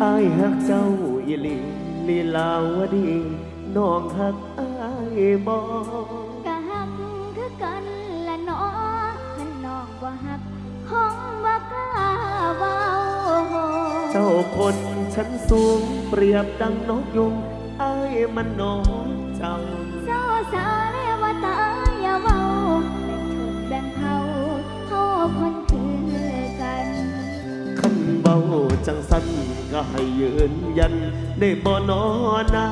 ฮักเจ้าอีหลีลีลาวดีน้องฮักอายบ่กะหักคือกันละเนาะขันน้องบ่หักห้องบ่กล้าเว้าเจ้าคนชั้นสูงเปรียบดังนกยุงอายมันน้องเจ้าเจ้าสาเรวตา จังสันก็ให้ยืนยันได้บ่นอนา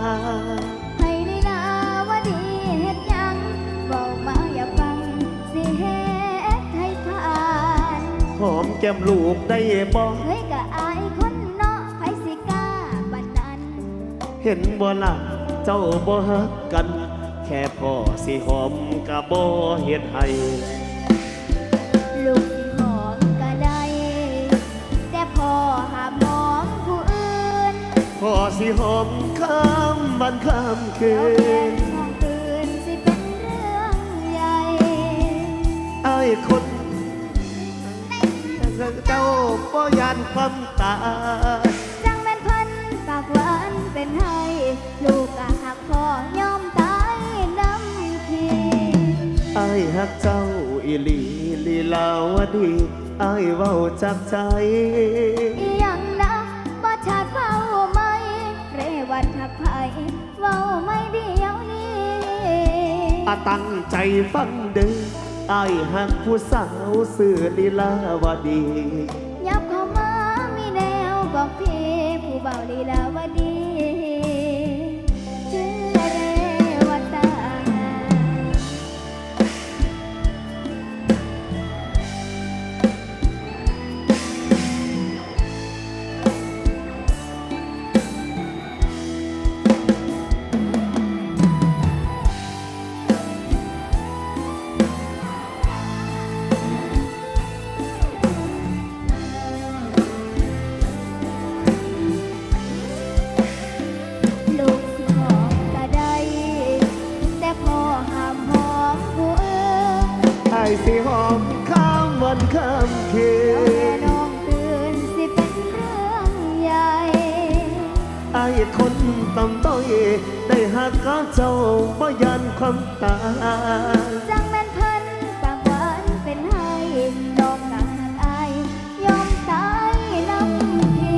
ให้ลีลาวดีเฮ็ดหยังบอกมาอย่าฟังสิเฮ็ดให้ผ่านหอมแก้มลูกได้บ่เฮ้ยกะอายคนเนาะไผสิกล้าบัดนั้น เห็นบ่ล่ะเจ้าบ่ฮักกัน แค่พ่อสิหอมกะบ่เฮ็ดให้ลูก สิหอมข้ามวันข้ามคืแล้วแม่นห้องตื่นสิเป็นเรื่องใหญ่ไอ้คนเจ้าบ่ยานความตาจังแม่นเพันปากหวานเป็นไห้ลูกกะหักพ่อยอมตายน้ำทีไอ้ายฮักเจ้าอีลีลีลาวดีไอ้เว้าจากใจยังนะบ่ชาดเฝ้า วัดหักไผเว้าไม่เดียวนี้อาตั้งใจฟังเด้อไอ้ายฮักผู้สาวสื่อลีลาวดี ยับเข้ามามีแนวบอกพี่ผู้เบาลีลาว วันข้ามคืเดี๋ยวแม่นน้องตื่นสิเป็นเรื่องใหญ่ไอ้คนต่ำต้อยได้หักกับเจ้าบ่ยันความตายจังแม่นเพิ่นปากหวานเป็นไห้น้องกะหักอายยอมตายน้ำที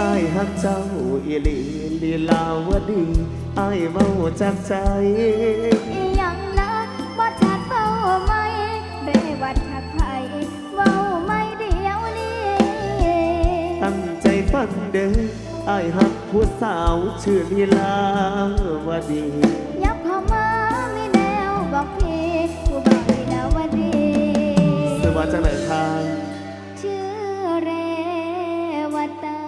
ไอ้หักเจ้าอีหลีลีลาวดีไอ้เว้าจากใจยังนะบ่ชัดเฝ้าไหมเรวัดหักไผ ใจฟังเด้อไอ้หักผู้สาวชื่อลีลาวดี ยับเข้ามามีแนวบอกพี่ผู้บ่าวลีลาวดี สวัสดีจังไหนทางชื่อเรวตา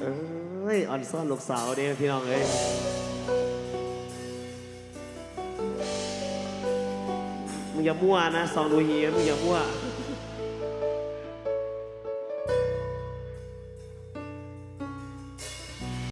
เอ้ยอ่อนซ่อนลูกสาวเด้อพี่น้องเอ้ยมึงอย่ามั่วนะสองดูเฮียมึงอย่ามั่ว